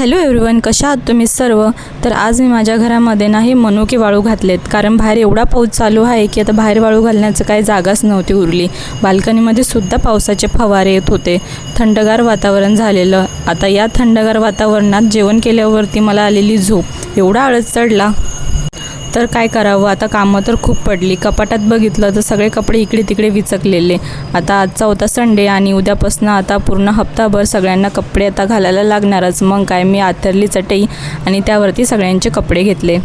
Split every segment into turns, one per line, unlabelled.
Hello everyone कशा आहात तुम्ही सर्व? तर आज मी माझ्या घरामध्ये नाही मनुके वाळू घातलेत. कारण बाहेर एवढा पाऊस चालू आहे की आता बाहेर वाळू घालण्याचं काही जागाच नव्हती उरली. बाल्कनीमध्ये सुद्धा पावसाचे फवारे येत होते. थंडगार वातावरण झालेलं. आता या थंडगार वातावरणात जेवण केल्यावरती मला आलेली झोप. एवढा आळस चढला. तर काय करावं? आता कामं तर खूप पडली. कपाटात बघितलं तर सगळे कपडे इकडे तिकडे विचकलेले. आता आजचा होता संडे आणि उद्यापासून आता पूर्ण हप्ताभर सगळ्यांना कपडे आता घालायला लागणारच. मग काय? मी आथरली चटई आणि त्यावरती सगळ्यांचे कपडे घेतले.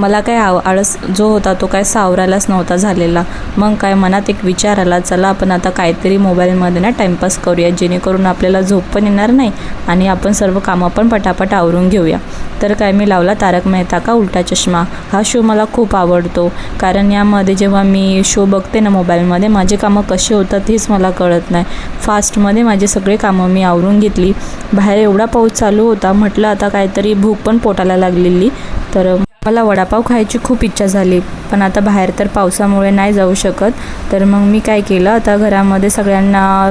मला काय आव आळस जो होता तो काय सावरायलाच नव्हता झालेला. मग काय मनात एक विचार आला चला आपण आता काहीतरी मोबाईलमध्ये ना टाईमपास करूया जेणेकरून आपल्याला झोप पण येणार नाही आणि आपण सर्व कामं पण पटापट आवरून घेऊया. तर काय मी लावला तारक मेहता का उलटा चष्मा? हा शो मला खूप आवडतो. कारण यामध्ये जेव्हा मी शो बघते ना मोबाईलमध्ये माझे कामं कसे होतात हेच मला कळत नाही. फास्टमध्ये माझे सगळे कामं मी आवरून घेतली. बाहेर एवढा पाऊस चालू होता म्हटलं आता काहीतरी भूक पण पोटाला लागलेली. तर मला वडापाव खायची खूप इच्छा झाली पण आता बाहेर तर पावसामुळे नाही जाऊ शकत. तर मग मी काय केलं आता घरामध्ये सगळ्यांना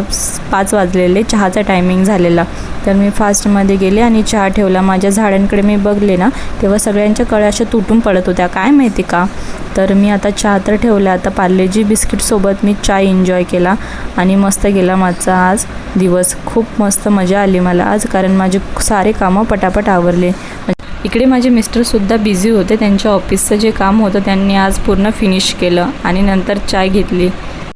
पाच वाजलेले चहाचा टायमिंग झालेला. तर मी फास्टमध्ये गेले आणि चहा ठेवला. माझ्या झाडांकडे मी बघले ना तेव्हा सगळ्यांच्या कळ्या अशा तुटून पडत होत्या. काय माहिती का? तर मी आता चहा तर ठेवला आता पार्लेजी बिस्किटसोबत मी चाय एन्जॉय केला आणि मस्त गेला माझा आज दिवस. खूप मस्त मजा आली मला आज कारण माझे सारे कामं पटापट आवरले. इकडे माझे मिस्टरसुद्धा बिझी होते. त्यांच्या ऑफिसचं जे काम होतं त्यांनी आज पूर्ण फिनिश केलं आणि नंतर चाय घेतली.